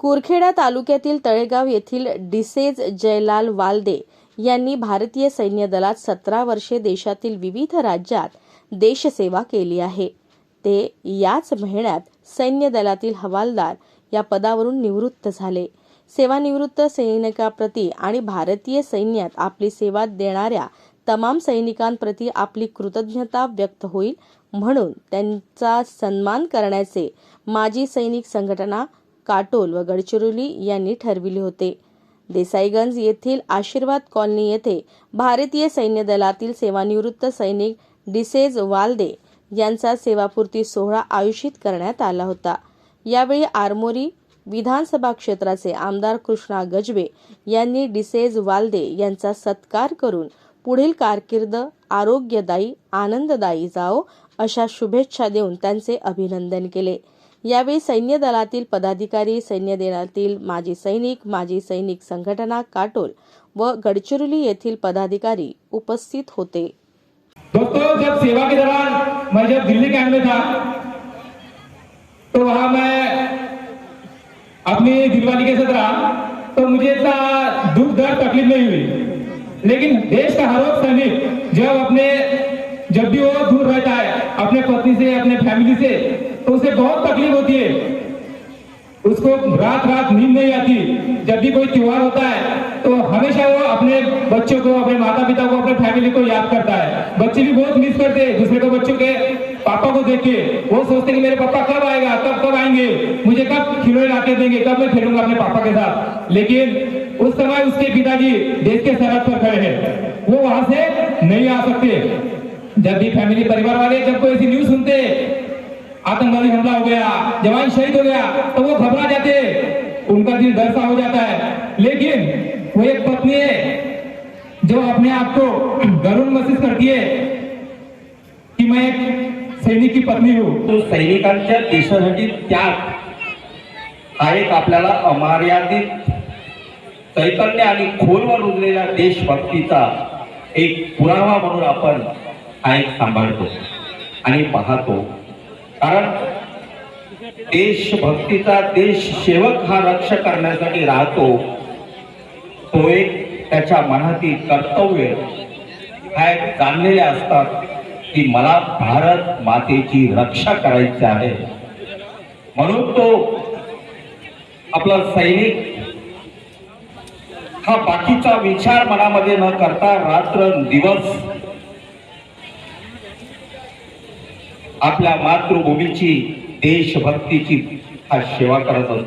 कुरखेडा तालुक्यातील तळेगाव येथील डिसेज जयलाल वालदे यांनी भारतीय सैन्य दलात सतरा वर्षे देशातील विविध राज्यात देशसेवा केली आहे. ते याच महिन्यात सैन्य दलातील हवालदार या पदावरून निवृत्त झाले. सेवानिवृत्त सैनिकाप्रती आणि भारतीय सैन्यात आपली सेवा देणाऱ्या तमाम सैनिकांप्रती आपली कृतज्ञता व्यक्त होईल म्हणून त्यांचा सन्मान करण्याचे माजी सैनिक संघटना काटोल व गडचिरोली यांनी ठरविले होते. देसाईगंज येथील आशीर्वाद कॉलनी येथे भारतीय सैन्य दलातील सेवानिवृत्त सैनिक डिसेज वाल्दे यांचा सेवापूर्ती सोहळा आयोजित करण्यात आला होता. यावेळी आरमोरी विधानसभा क्षेत्राचे आमदार कृष्णा गजबे यांनी डिसेज वाल्दे यांचा सत्कार करून पुढील कारकीर्द आरोग्यदायी आनंददायी जाओ अशा शुभेच्छा देऊन त्यांचे अभिनंदन केले. यावेळी सैन्य दलातील पदाधिकारी, सैन्य दलातील माजी सैनिक माजी सैनिक संघटना काटोल व गडचिरोली येथील पदाधिकारी उपस्थित होते. दोस्तों, जब सेवा के दौरान मैं जब दिल्ली कैंप में था तो वहाँ मैं अपनी दिलवाली के साथ रहा तो मुझे इतना दुख, दर्द, तकलीफ़ नहीं हुई। लेकिन देश का हर सैनिक जब अपने, जब भी वो दूर रहता है अपने पत्नी से, अपने फैमिली से तो उसे बहुत तकलीफ़ होती है। उसको रात रात नींद नहीं आती। जब भी कोई त्योहार होता है तो हमेशा वो अपने बच्चों को, अपने माता पिता को, अपने फैमिली को याद करता है। बच्चे भी बहुत मिस करते हैं, दूसरे को बच्चों के पापा को देख के। वो सोचते कि मेरे पापा कब आएगा, कब कब आएँगे? मुझे कब खिलौने लाके देंगे, कब मैं खेलूँगा अपने पापा के साथ? लेकिन उस समय उसके पिताजी देश के सरहद पर खड़े हैं। वो वहाँ से नहीं आ सकते। जब भी फैमिली परिवार वाले जब कोई ऐसी न्यूज सुनते आतंकवादी हमला हो गया जवान शहीद हो गया तो वो घबरा जाते। उनका दिल डर सा हो जाता है। लेकिन वो एक पत्नी है जो अपने आप को गरुण महसूस करती है कि मैं एक सैनिक की पत्नी हूं। तो सैनिकांच्या देशासाठी त्याग हा एक आपल्याला अमर्यादित चैतन्य आणि खोलवर रुजलेल्या देशभक्तीचा एक पुरावा म्हणून आपण हा एक सांभाळतो. आणि पाहतो. कारण देशभक्तीचा देश सेवक हा रक्ष करण्यासाठी राहतो. तो एक त्याच्या मनातील कर्तव्य हा एक जाणलेले असतात की मला भारत मातेची रक्षा करायची आहे. म्हणून तो आपला सैनिक हा बाकीचा विचार मनामध्ये न करता रात्र दिवस आपल्या मातृभूमीची देशभक्तीची हा सेवा करत असतो.